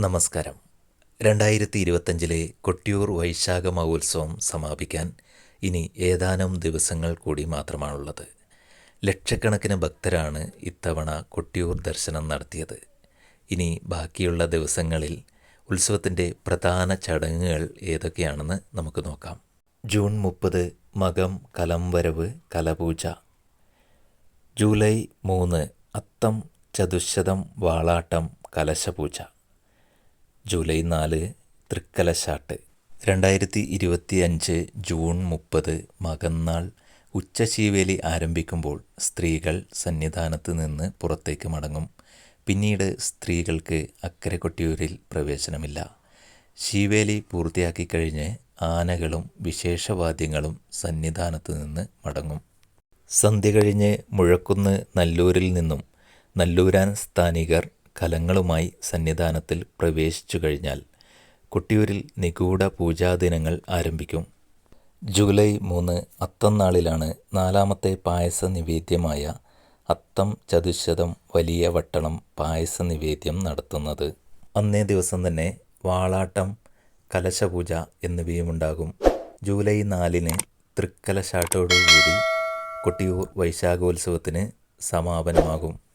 നമസ്കാരം. രണ്ടായിരത്തി ഇരുപത്തഞ്ചിലെ കൊട്ടിയൂർ വൈശാഖ മഹോത്സവം സമാപിക്കാൻ ഇനി ഏതാനും ദിവസങ്ങൾ കൂടി മാത്രമാണുള്ളത്. ലക്ഷക്കണക്കിന് ഭക്തരാണ് ഇത്തവണ കൊട്ടിയൂർ ദർശനം നടത്തിയത്. ഇനി ബാക്കിയുള്ള ദിവസങ്ങളിൽ ഉത്സവത്തിന്റെ പ്രധാന ചടങ്ങുകൾ ഏതൊക്കെയാണെന്ന് നമുക്ക് നോക്കാം. ജൂൺ മുപ്പത് മകം കലംവരവ് കലപൂജ. ജൂലൈ മൂന്ന് അത്തം ചതുശതം വാളാട്ടം കലശപൂജ. ജൂലൈ നാല് തൃക്കലശാട്ട്. രണ്ടായിരത്തി ഇരുപത്തി അഞ്ച് ജൂൺ മുപ്പത് മകന്നാൾ ഉച്ചശീവേലി ആരംഭിക്കുമ്പോൾ സ്ത്രീകൾ സന്നിധാനത്ത് നിന്ന് പുറത്തേക്ക് മടങ്ങും. പിന്നീട് സ്ത്രീകൾക്ക് അക്കരെ കൊട്ടിയൂരിൽ പ്രവേശനമില്ല. ശീവേലി പൂർത്തിയാക്കി കഴിഞ്ഞ് ആനകളും വിശേഷവാദ്യങ്ങളും സന്നിധാനത്ത് നിന്ന് മടങ്ങും. സന്ധ്യ കഴിഞ്ഞ് മുഴക്കുന്ന് നല്ലൂരിൽ നിന്നും നല്ലൂരാൻ സ്ഥാനികർ കലങ്ങളുമായി സന്നിധാനത്തിൽ പ്രവേശിച്ചു കഴിഞ്ഞാൽ കൊട്ടിയൂരിൽ നിഗൂഢ പൂജാദിനങ്ങൾ ആരംഭിക്കും. ജൂലൈ മൂന്ന് അത്തം നാളിലാണ് നാലാമത്തെ പായസ നിവേദ്യമായ അത്തം ചതുശതം വലിയ വട്ടണം പായസ നിവേദ്യം നടത്തുന്നത്. അന്നേ ദിവസം തന്നെ വാളാട്ടം കലശപൂജ എന്നിവയുമുണ്ടാകും. ജൂലൈ നാലിന് തൃക്കലശാട്ടോടുകൂടി കൊട്ടിയൂർ വൈശാഖോത്സവത്തിന് സമാപനമാകും.